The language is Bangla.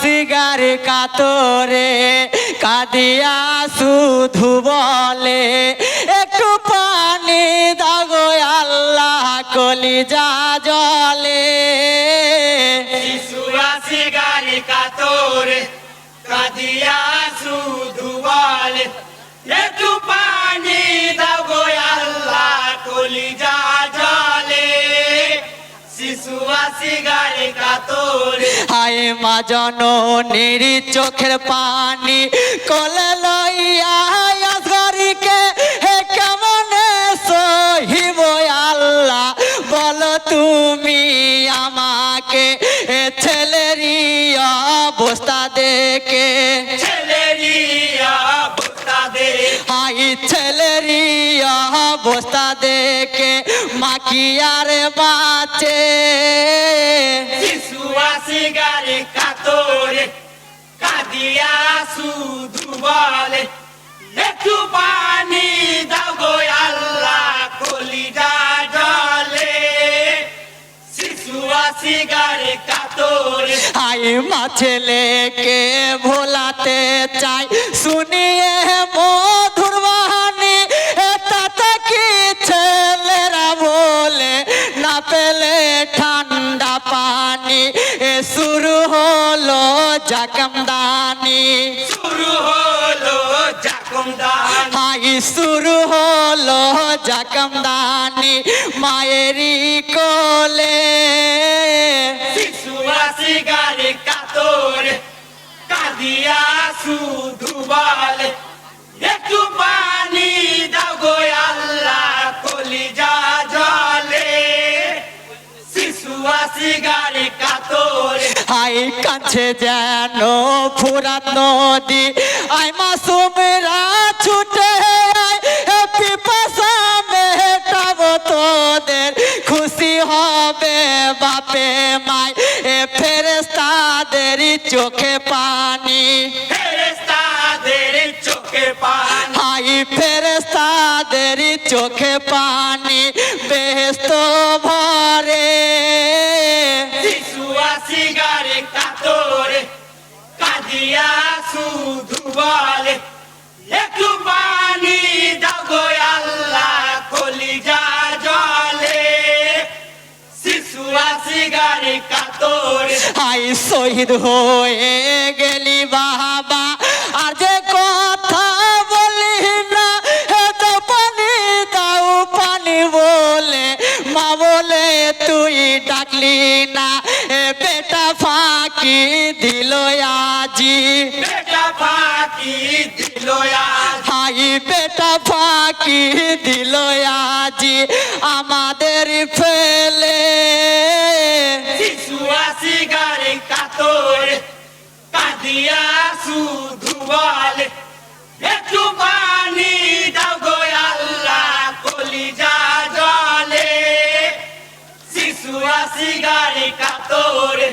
সিগার কাতরে, কাদিয়া শুধু বলে, একটু পানি দাগো আল্লাহ কলিজা জলে। কাতরে, কাদিয়া শুধু বলে, একটু হায় মা জননীর চোখের পানি কলে লইয়া আসগরিকে হে কেমন সহিব আল্লাহ? বলো তুমি আমাকে এ ছেলেরই অবস্থা দেখে। অবস্থা দেখে মা কি আর বাঁচে? গাড়ি কাতরে কাদিয়া শুধু বলে একটু পানি দাও গো আল্লাহ জলে। শিশুরাশি গাড়ি কাতরে। আই মা ছেলেকে ভোলাতে চাই শুনিয়ে পেলে ঠান্ডা পানি এ শুরু হলো জাকমদানি শুরু হলো জাকম দান আই শুরু হলো জাকমদানি মায়েরই কোলে। কাতরে কাদিয়া শুধু বলে একটু পানি হাই কাছে যেন ফুরাত নদী আই মাসুমেরা ছুটে আয়। পিপাসা মেটাবো তোদের খুশি হবে বাপে মাই। এ ফেরেস্তাদের চোখে পানি। চোখে পানি। ফেরেস্তাদের চোখে পানি বেহস্ত ভরে। কাতরে কাদিয়া শুধু বলে, একটু পানি দাও গো আল্লাহ, কলিজা জলে। শিশুরাশি গাড়ি কাতরে। হাই, শহীদ হয়ে গেলি বাবা, আর যে কথা বলি না, হে তো পানি দাও, পানি বলে, মা বলে, তুই ডাকলি না বেটা ফাঁকি দিল আজি। বেটা ফাঁকি দিল হাই বেটা ফাঁকি দিল আজি আমাদের ফেলে। শিশুরাশি গাড়ি কাতর কাঁদিয়া শুধু কাতরে